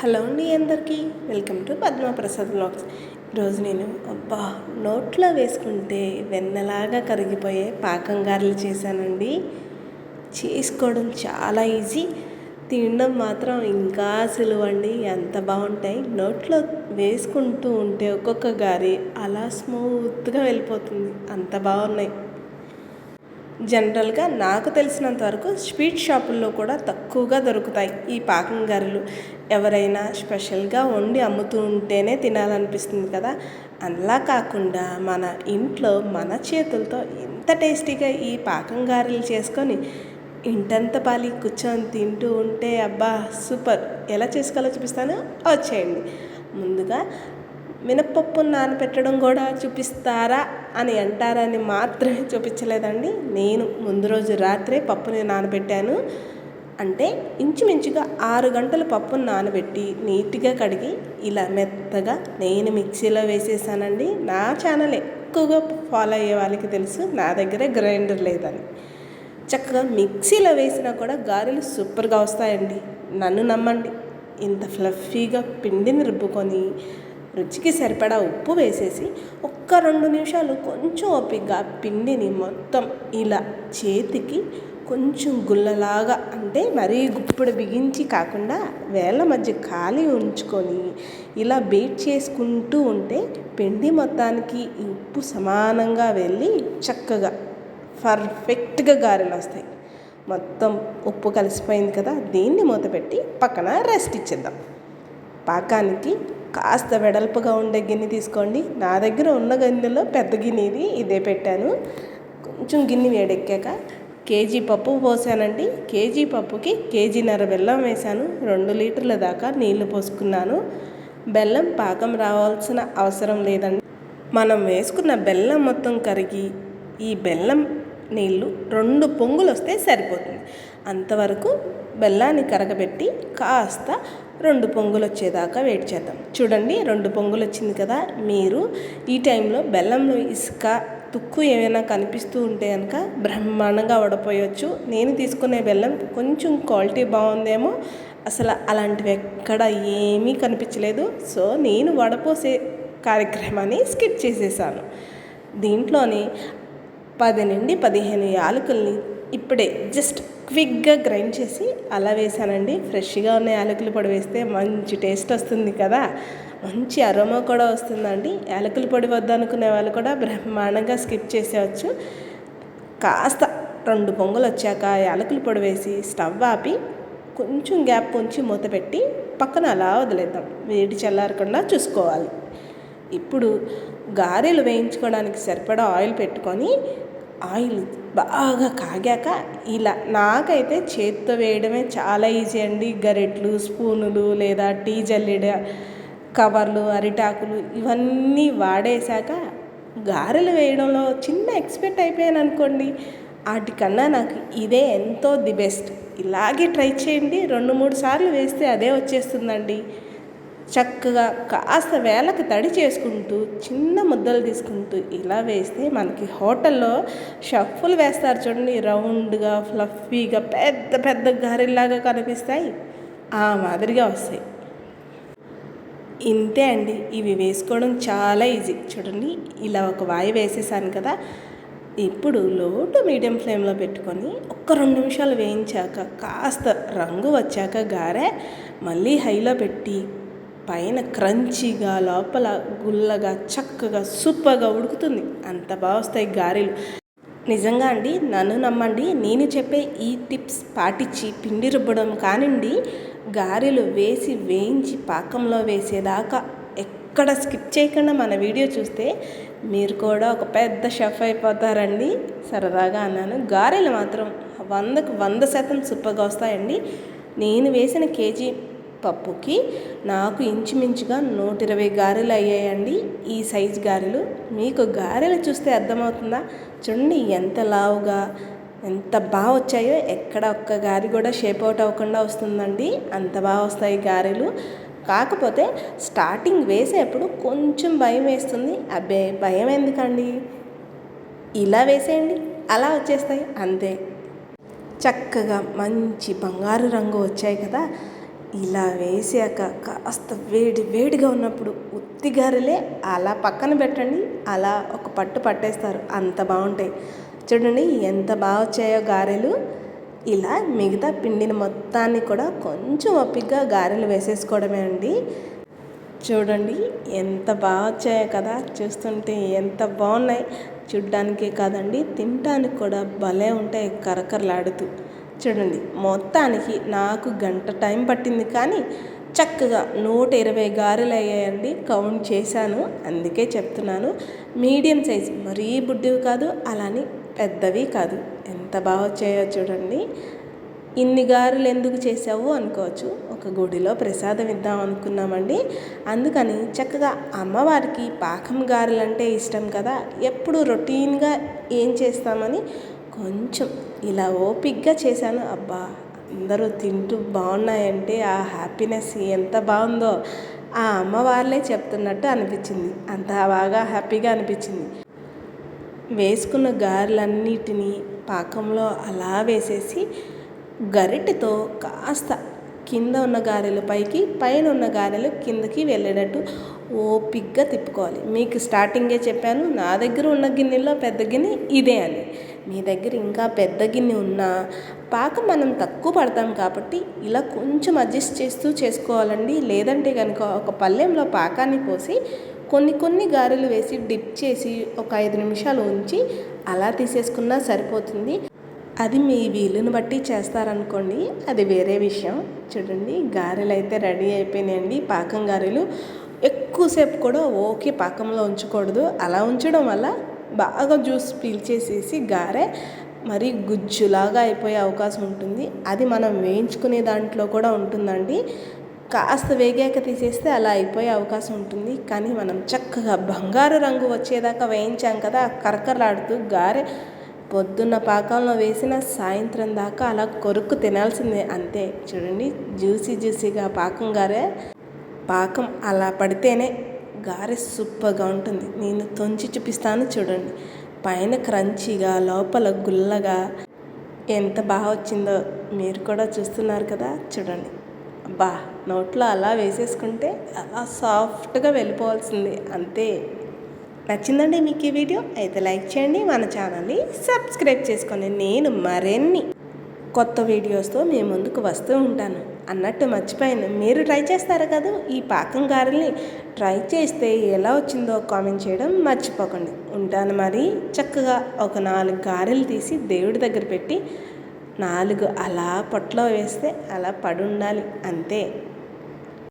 Hello అండి అందరికీ. Welcome to Padmaprasad blogs. ఈరోజు నేను అబ్బా నోట్లో వేసుకుంటే వెన్నలాగా కరిగిపోయే పాకం గారెలు చేశానండి. చేసుకోవడం చాలా ఈజీ. తినడం మాత్రం ఇంకా సులువండి ఎంత బాగుంటాయి. నోట్లో వేసుకుంటూ ఉంటే ఒక్కొక్క గారి అలా స్మూత్గా వెళ్ళిపోతుంది. అంత బాగున్నాయి. జనరల్గా నాకు తెలిసినంత వరకు స్వీట్ షాపుల్లో కూడా తక్కువగా దొరుకుతాయి ఈ పాకం గారెలు. ఎవరైనా స్పెషల్గా వండి అమ్ముతూ ఉంటేనే తినాలనిపిస్తుంది కదా? అలా కాకుండా మన ఇంట్లో మన చేతులతో ఎంత టేస్టీగా ఈ పాకం గారెలు చేసుకొని ఇంటంత పాలి కూర్చొని తింటూ ఉంటే అబ్బా సూపర్! ఎలా చేసుకోవాలో చూపిస్తాను. వచ్చేయండి. ముందుగా మినప్పప్పు నానబెట్టడం కూడా చూపిస్తారా అని అంటారని మాత్రమే చూపించలేదండి. నేను ముందు రోజు రాత్రే పప్పుని నానబెట్టాను. అంటే ఇంచుమించుగా ఆరు గంటలు పప్పును నానబెట్టి నీట్గా కడిగి ఇలా మెత్తగా నేను మిక్సీలో వేసేసానండి. నా ఛానల్ ఎక్కువగా ఫాలో అయ్యే వాళ్ళకి తెలుసు. నా దగ్గర గ్రైండర్ లేదని. చక్కగా మిక్సీలో వేసినా కూడా గారెలు సూపర్గా వస్తాయండి. నన్ను నమ్మండి. ఇంత ఫ్లఫీగా పిండిని రుబ్బుకొని రుచికి సరిపడా ఉప్పు వేసేసి ఒక్క రెండు నిమిషాలు కొంచెం ఓపిగ్గా పిండిని మొత్తం ఇలా చేతికి కొంచెం గుల్లలాగా అంటే మరీ గుప్పుడు బిగించి కాకుండా వేళ్ళ మధ్య ఖాళీ ఉంచుకొని ఇలా బీట్ చేసుకుంటూ ఉంటే పిండి మొత్తానికి ఉప్పు సమానంగా వెళ్ళి చక్కగా పర్ఫెక్ట్గా గారెలు వస్తాయి. మొత్తం ఉప్పు కలిసిపోయింది కదా దీన్ని మూత పెట్టి పక్కన రెస్ట్ ఇచ్చేద్దాం. పాకానికి కాస్త వెడల్పుగా ఉండే గిన్నె తీసుకోండి. నా దగ్గర ఉన్న గిన్నెలో పెద్ద గిన్నెది ఇదే పెట్టాను. కొంచెం గిన్నె వేడెక్కాక కేజీ పప్పు పోసానండి. కేజీ పప్పుకి కేజీన్నర బెల్లం వేశాను. రెండు లీటర్ల దాకా నీళ్ళు పోసుకున్నాను. బెల్లం పాకం రావాల్సిన అవసరం లేదండి. మనం వేసుకున్న బెల్లం మొత్తం కరిగి ఈ బెల్లం నీళ్ళు రెండు పొంగులు వస్తే సరిపోతుంది. అంతవరకు బెల్లాన్ని కరగబెట్టి కాస్త రెండు పొంగులు వచ్చేదాకా వెయిట్ చేద్దాం. చూడండి రెండు పొంగులు వచ్చింది కదా. మీరు ఈ టైంలో బెల్లంలో ఇసుక తుక్కు ఏమైనా కనిపిస్తూ ఉంటే కనుక బ్రహ్మాండంగా వడపోయొచ్చు. నేను తీసుకునే బెల్లం కొంచెం క్వాలిటీ బాగుందేమో అసలు అలాంటివి ఎక్కడ ఏమీ కనిపించలేదు. సో నేను వడపోసే కార్యక్రమాన్ని స్కిప్ చేసేసాను. దీంట్లోని పది నుండి పదిహేను యాలకుల్ని ఇప్పుడే జస్ట్ క్విక్గా గ్రైండ్ చేసి అలా వేసానండి ఫ్రెష్గా ఉన్న యాలకుల పొడి వేస్తే మంచి టేస్ట్ వస్తుంది కదా. మంచి అరోమా కూడా వస్తుందండి. యాలకుల పొడి వద్దనుకునే వాళ్ళు కూడా బ్రహ్మాండంగా స్కిప్ చేసేవచ్చు కాస్త రెండు పొంగులు వచ్చాక యాలకుల పొడి వేసి స్టవ్ ఆపి కొంచెం గ్యాప్ ఉంచి మూత పెట్టి పక్కన అలా వదిలేద్దాం. వేడి చల్లారకుండా చూసుకోవాలి. ఇప్పుడు గారెలు వేయించుకోవడానికి సరిపడా ఆయిల్ పెట్టుకొని ఆయిల్ బాగా కాగాక ఇలా నాకైతే చేత్తో వేయడమే చాలా ఈజీ అండి. గరెట్లు స్పూనులు లేదా టీ జల్లెడ కవర్లు అరిటాకులు ఇవన్నీ వాడేశాక గారెలు వేయడంలో చిన్న ఎక్స్పెక్ట్ అయిపోయాను అనుకోండి. వాటికన్నా నాకు ఇదే ఎంతో ది బెస్ట్. ఇలాగే ట్రై చేయండి. రెండు మూడు సార్లు వేస్తే అదే వచ్చేస్తుందండి. చక్కగా కాస్త వేలకు తడి చేసుకుంటూ చిన్న ముద్దలు తీసుకుంటూ ఇలా వేస్తే మనకి హోటల్లో షఫ్ఫులు వేస్తారు చూడండి. రౌండ్గా ఫ్లఫీగా పెద్ద పెద్ద గారెల్లాగా కనిపిస్తాయి. ఆ మాదిరిగా వస్తాయి. ఇంతే అండి. ఇవి వేసుకోవడం చాలా ఈజీ. చూడండి ఇలా ఒక వాయి వేసేసాను కదా. ఇప్పుడు లో టు మీడియం ఫ్లేమ్లో పెట్టుకొని ఒక్క రెండు నిమిషాలు వేయించాక కాస్త రంగు వచ్చాక గారె మళ్ళీ హైలో పెట్టి పైన క్రంచీగా లోపల గుల్లగా చక్కగా సూపర్గా ఉడుకుతుంది. అంత బాగా వస్తాయి గారెలు. నిజంగా అండి నన్ను నమ్మండి నేను చెప్పే ఈ టిప్స్ పాటించి పిండి రుబ్బడం కానివ్వండి గారెలు వేసి వేయించి పాకంలో వేసేదాకా ఎక్కడ స్కిప్ చేయకుండా మన వీడియో చూస్తే మీరు కూడా ఒక పెద్ద షెఫ్ అయిపోతారండి. సరదాగా అన్నాను. గారెలు మాత్రం వందకు వంద శాతం సూపర్గా వస్తాయండి. నేను వేసిన కేజీ పప్పుకి నాకు ఇంచుమించుగా నూట ఇరవై గారెలు అయ్యాయండి. ఈ సైజు గారెలు. మీకు గారెలు చూస్తే అర్థమవుతుందా? చూడండి ఎంత లావుగా ఎంత బాగా వచ్చాయో. ఎక్కడ ఒక్క గారి కూడా షేప్ అవుట్ అవ్వకుండా వస్తుందండి. అంత బాగా వస్తాయి గారెలు. కాకపోతే స్టార్టింగ్ వేసేప్పుడు కొంచెం భయం వేస్తుంది. అబ్బే భయం ఎందుకండి? ఇలా వేసేయండి అలా వచ్చేస్తాయి. అంతే. చక్కగా మంచి బంగారు రంగు వచ్చాయి కదా. ఇలా వేసాక కాస్త వేడి వేడిగా ఉన్నప్పుడు ఉత్తి గారెలే అలా పక్కన పెట్టండి అలా ఒక పట్టు పట్టేస్తారు. అంత బాగుంటాయి. చూడండి ఎంత బాగా వచ్చాయో గారెలు. ఇలా మిగతా పిండిని మొత్తాన్ని కూడా కొంచెం ఒప్పిగ్గా గారెలు వేసేసుకోవడమే అండి. చూడండి ఎంత బాగా వచ్చాయో కదా. చూస్తుంటే ఎంత బాగున్నాయి. చూడ్డానికే కాదండి తినడానికి కూడా భలే ఉంటాయి కరకరలాడుతూ. చూడండి మొత్తానికి నాకు గంట టైం పట్టింది కానీ చక్కగా నూట ఇరవై గారెలు అయ్యాయండి కౌంట్ చేశాను అందుకే చెప్తున్నాను. మీడియం సైజ్ మరీ బుడ్డివి కాదు అలానే పెద్దవి కాదు. ఎంత బాగా వచ్చాయో చూడండి. ఇన్ని గారెలు ఎందుకు చేసావు అనుకోవచ్చు. ఒక గుడిలో ప్రసాదం ఇద్దాం అనుకున్నామండి. అందుకని చక్కగా అమ్మవారికి పాకం గారెలు అంటే ఇష్టం కదా ఎప్పుడు రొటీన్గా ఏం చేస్తామని కొంచెం ఇలా ఓపిక్గా చేశాను. అబ్బా అందరూ తింటూ బాగున్నాయంటే ఆ హ్యాపీనెస్ ఎంత బాగుందో ఆ అమ్మవార్లే చెప్తున్నట్టు అనిపించింది. అంత బాగా హ్యాపీగా అనిపించింది. వేసుకున్న గారెలన్నిటినీ పాకంలో అలా వేసేసి గరిటెతో కాస్త కింద ఉన్న గారెలు పైకి పైన ఉన్న గారెలు కిందకి వెళ్ళేటట్టు ఓపిగ్గా తిప్పుకోవాలి. మీకు స్టార్టింగే చెప్పాను నా దగ్గర ఉన్న గిన్నెలో పెద్ద గిన్నె ఇదే అని. మీ దగ్గర ఇంకా పెద్ద గిన్నె ఉన్నా పాకం మనం తక్కువ పడతాం కాబట్టి ఇలా కొంచెం అడ్జస్ట్ చేస్తూ చేసుకోవాలండి. లేదంటే కనుక ఒక పళ్ళెంలో పాకాన్ని పోసి కొన్ని కొన్ని గారెలు వేసి డిప్ చేసి ఒక ఐదు నిమిషాలు ఉంచి అలా తీసేసుకున్నా సరిపోతుంది. అది మీ వీలుని బట్టి చేస్తారనుకోండి అది వేరే విషయం. చూడండి గారెలు అయితే రెడీ అయిపోయినాయండి. పాకం గారెలు ఎక్కువసేపు కూడా ఓకే పాకంలో ఉంచకూడదు. అలా ఉంచడం వల్ల బాగా జ్యూస్ పీల్చేసేసి గారె మరి గుజ్జులాగా అయిపోయే అవకాశం ఉంటుంది. అది మనం వేయించుకునే దాంట్లో కూడా ఉంటుందండి. కాస్త వేగాక తీసేస్తే అలా అయిపోయే అవకాశం ఉంటుంది. కానీ మనం చక్కగా బంగారు రంగు వచ్చేదాకా వేయించాం కదా కరకరలాడుతూ గారె పొద్దున్న పాకంలో వేసిన సాయంత్రం దాకా అలా కొరుక్కు తినాల్సిందే అంతే. చూడండి జ్యూసీ జ్యూసీగా పాకం గారే. పాకం అలా పడితేనే గారె సూపర్గా ఉంటుంది. నేను తొంచి చూపిస్తాను చూడండి. పైన క్రంచీగా లోపల గుల్లగా ఎంత బాగా వచ్చిందో మీరు కూడా చూస్తున్నారు కదా చూడండి. బా నోట్లో అలా వేసేసుకుంటే అలా సాఫ్ట్గా వెళ్ళిపోవాల్సిందే అంతే. నచ్చిందండి మీకు ఈ వీడియో అయితే లైక్ చేయండి మన ఛానల్ని సబ్స్క్రైబ్ చేసుకోండి నేను మరిన్ని కొత్త వీడియోస్తో మీ ముందుకు వస్తూ ఉంటాను. అన్నట్టు మర్చిపోయాను. మీరు ట్రై చేస్తారు కదా? ఈ పాకం గారెల్ని ట్రై చేస్తే ఎలా వచ్చిందో కామెంట్ చేయడం మర్చిపోకండి. ఉంటాను మరి. చక్కగా ఒక నాలుగు గారెలు తీసి దేవుడి దగ్గర పెట్టి నాలుగు అలా పొట్టలో వేస్తే అలా పడుండాలి. అంతే.